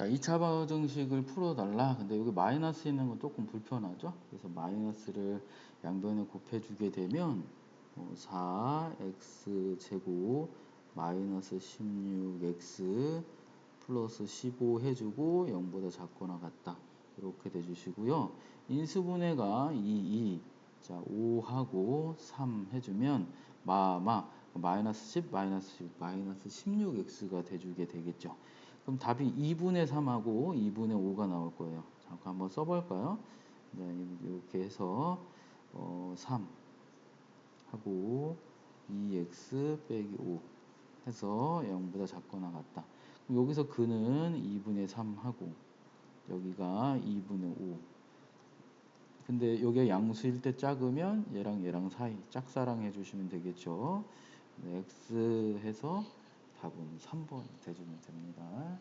자, 2차 방정식을 풀어달라. 근데 여기 마이너스 있는 건 조금 불편하죠? 그래서 마이너스를 양변에 곱해주게 되면 어, 4x 제곱 마이너스 16x 플러스 15 해주고 0보다 작거나 같다. 이렇게 돼주시고요. 인수분해가 2, 2. 자, 5하고 3 해주면 마마 마이너스 10, 마이너스 10, 마이너스 16x가 돼주게 되겠죠. 그럼 답이 2분의 3하고 2분의 5가 나올 거예요. 잠깐 한번 써볼까요? 네, 이렇게 해서 어, 3 하고 2x 빼기 5 해서 0보다 작거나 같다. 그럼 여기서 그는 2분의 3 하고 여기가 2분의 5 근데 여기가 양수일 때 작으면 얘랑 얘랑 사이 짝사랑 해주시면 되겠죠. 네, x 해서 답은 3번 대주면 됩니다.